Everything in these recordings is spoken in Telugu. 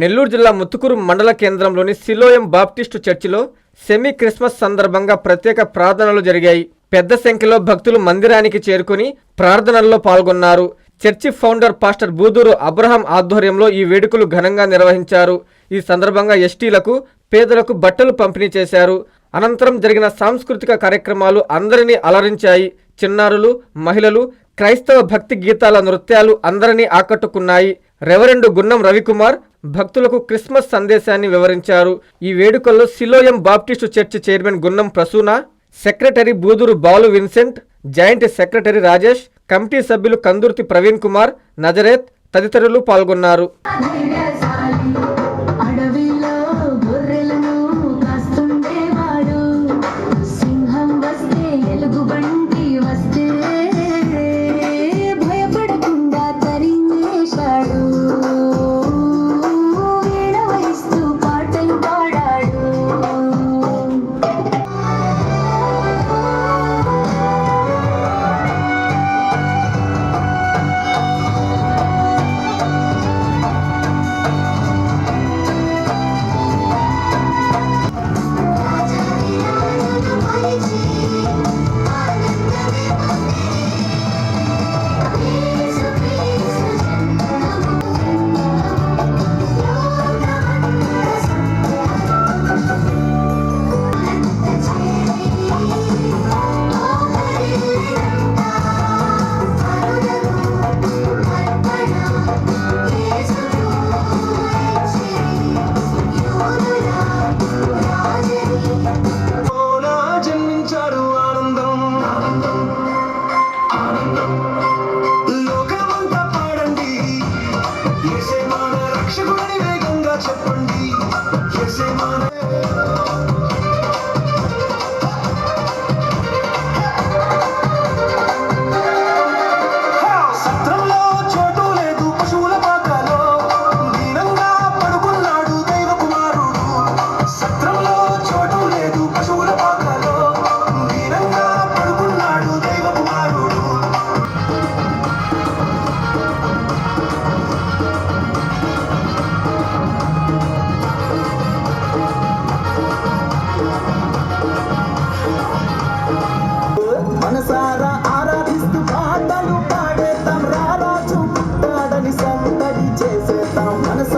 నెల్లూరు జిల్లా ముత్తుకూరు మండల కేంద్రంలోని సిలోయం బాప్టిస్టు చర్చిలో సెమీ క్రిస్మస్ సందర్భంగా ప్రత్యేక ప్రార్థనలు జరిగాయి. పెద్ద సంఖ్యలో భక్తులు మందిరానికి చేరుకుని ప్రార్థనల్లో పాల్గొన్నారు. Church founder pastor Buduru Abraham ఆధ్వర్యంలో ఈ వేడుకలు ఘనంగా నిర్వహించారు. ఈ సందర్భంగా ఎస్టీలకు పేదలకు బట్టలు పంపిణీ చేశారు. అనంతరం జరిగిన సాంస్కృతిక కార్యక్రమాలు అందరినీ అలరించాయి. చిన్నారులు మహిళలు క్రైస్తవ భక్తి గీతాల నృత్యాలు అందరినీ ఆకట్టుకున్నాయి. రెవరెండు గున్నం రవికుమార్ భక్తులకు క్రిస్మస్ సందేశాన్ని వివరించారు. ఈ వేడుకల్లో Siloam Baptist church chairman Gunnam Prasuna secretary Buduru Balu Vincent joint secretary Rajesh committee సభ్యులు కందుర్తి ప్రవీణ్ కుమార్ నజరేత్ తదితరులు పాల్గొన్నారు. wanna.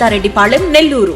Chintareddipalem Nellore.